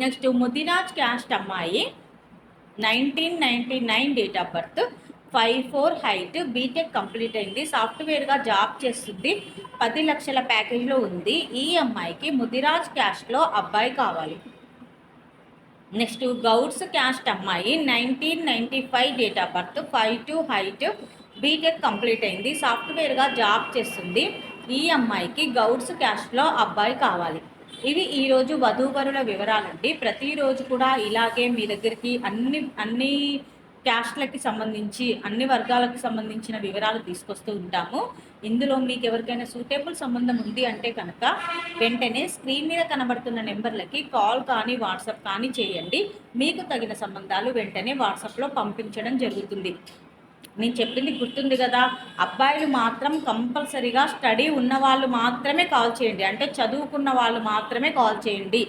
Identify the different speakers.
Speaker 1: Next Mudiraj caste అమ్మాయి nineteen ninety nine date of birth five four height BTech complete అయింది సాఫ్ట్వేర్గా job చేస్తుంది పది లక్షల ప్యాకేజ్లో ఉంది. ఈ అమ్మాయికి ముదిరాజ్ క్యాస్ట్లో అబ్బాయి కావాలి. నెక్స్ట్ గౌడ్స్ క్యాస్ట్ అమ్మాయి nineteen ninety five date of birth five two height BTech complete అయింది సాఫ్ట్వేర్గా జాబ్ చేస్తుంది. ఈ అమ్మాయికి గౌడ్స్ క్యాస్ట్లో అబ్బాయి కావాలి. ఇవి ఈరోజు వధూవరుల వివరాలండి. ప్రతిరోజు కూడా ఇలాగే మీ దగ్గరికి అన్ని అన్ని క్యాస్ట్లకి సంబంధించి అన్ని వర్గాలకు సంబంధించిన వివరాలు తీసుకొస్తూ ఉంటాము. ఇందులో మీకు ఎవరికైనా సూటేబుల్ సంబంధం ఉంది అంటే కనుక వెంటనే స్క్రీన్ మీద కనబడుతున్న నెంబర్లకి కాల్ కానీ వాట్సాప్ కానీ చేయండి. మీకు తగిన సంబంధాలు వెంటనే వాట్సాప్లో పంపించడం జరుగుతుంది. నేను చెప్పింది గుర్తుంది కదా. అబ్బాయిలు మాత్రం కంపల్సరీగా స్టడీ ఉన్న వాళ్ళు మాత్రమే కాల్ చేయండి. అంటే చదువుకున్న వాళ్ళు మాత్రమే కాల్ చేయండి.